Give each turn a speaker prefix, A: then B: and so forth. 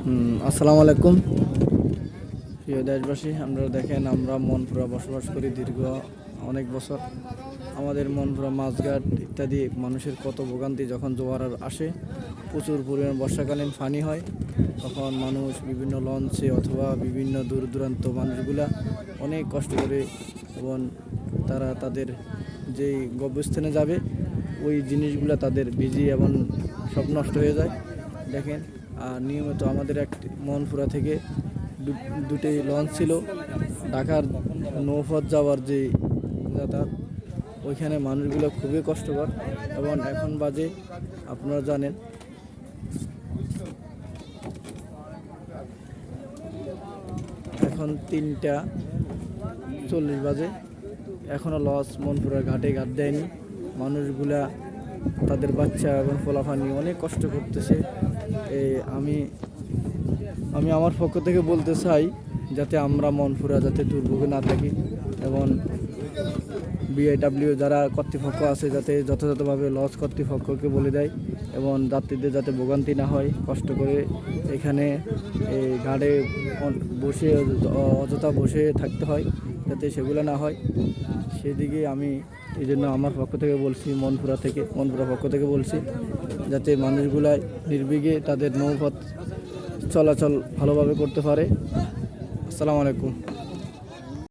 A: আসসালামু আলাইকুম। প্রিয় দেশবাসী আমরা দেখেন, আমরা মনপুরা বসবাস করি দীর্ঘ অনেক বছর। আমাদের মনপুরা মাছঘাট ইত্যাদি মানুষের কত ভোগান্তি যখন জোয়ার আসে, প্রচুর পরিমাণ বর্ষাকালীন ফানি হয়। তখন মানুষ বিভিন্ন লঞ্চে অথবা বিভিন্ন দূর দূরান্ত মানুষগুলা অনেক কষ্ট করে এবং তারা তাদের যেই গব্যস্থানে যাবে, ওই জিনিসগুলা তাদের ভিজি এবং সব নষ্ট হয়ে যায়। দেখেন নিয়মিত আমাদের একটি মনপুরা থেকে দুটি লঞ্চ ছিল। ঢাকার নৌপথ যাওয়ার যে যাতায়াত, ওইখানে মানুষগুলো খুবই কষ্টকর এবং এখন বাজে, আপনারা জানেন। এখন তিনটা চল্লিশ বাজে। এখনও লস, মনপুরা ঘাটে ঘাট দেয়নি। মানুষগুলা, তাদের বাচ্চা এবং ফলাফানি অনেক কষ্ট করতেছে। আমি আমি আমার পক্ষ থেকে বলতে চাই যাতে আমরা মনপুরা যাতে দুর্ভোগে না থাকি এবং বিআইডাব্লিউ যারা কর্তৃপক্ষ আছে যাতে যথাযথভাবে লস কর্তৃপক্ষকে বলে দেয় এবং যাত্রীদের যাতে ভোগান্তি না হয়, কষ্ট করে এখানে এই ঘাটে বসে অযথা বসে থাকতে হয় যাতে সেগুলো না হয়। সেদিকে আমি এই জন্য আমার পক্ষ থেকে বলছি, মনপুরা থেকে মনপুরা পক্ষ থেকে বলছি, যাতে মানুষগুলাই নির্বিঘে তাদের নৌপথ চলাচল ভালোভাবে করতে পারে। আসসালামু আলাইকুম।